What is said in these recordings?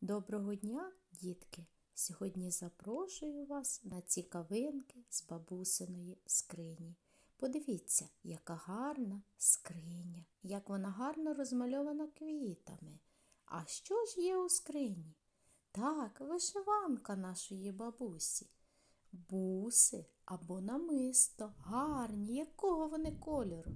Доброго дня, дітки! Сьогодні запрошую вас на цікавинки з бабусиної скрині. Подивіться, яка гарна скриня, як вона гарно розмальована квітами. А що ж є у скрині? Так, вишиванка нашої бабусі. Буси або намисто, гарні, якого вони кольору.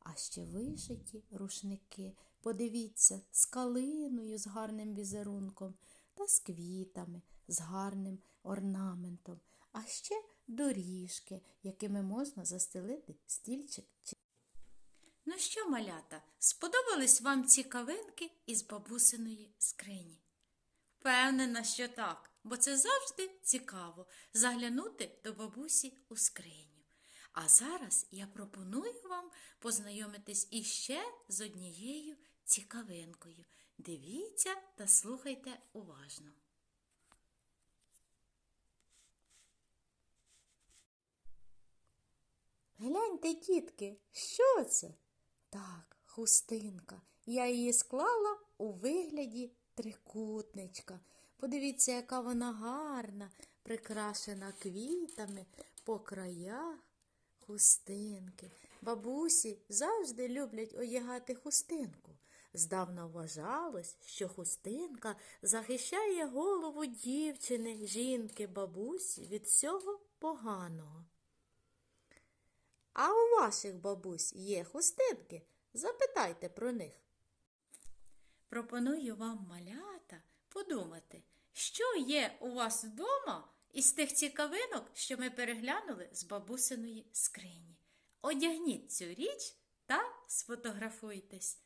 А ще вишиті рушники. Подивіться, з калиною, з гарним візерунком та з квітами, з гарним орнаментом, а ще доріжки, якими можна застелити стільчик. Ну що, малята, сподобались вам цікавинки із бабусиної скрині? Впевнена, що так, бо це завжди цікаво заглянути до бабусі у скриню. А зараз я пропоную вам познайомитись іще з однією цікавинкою. Дивіться та слухайте уважно. Гляньте, дітки, що це? Так, хустинка. Я її склала у вигляді трикутничка. Подивіться, яка вона гарна, прикрашена квітами по краях хустинки. Бабусі завжди люблять одягати хустинку. Здавна вважалось, що хустинка захищає голову дівчини, жінки, бабусі від всього поганого. А у ваших бабусь є хустинки? Запитайте про них. Пропоную вам, малята, подумати, що є у вас вдома із тих цікавинок, що ми переглянули з бабусиної скрині. Одягніть цю річ та сфотографуйтесь.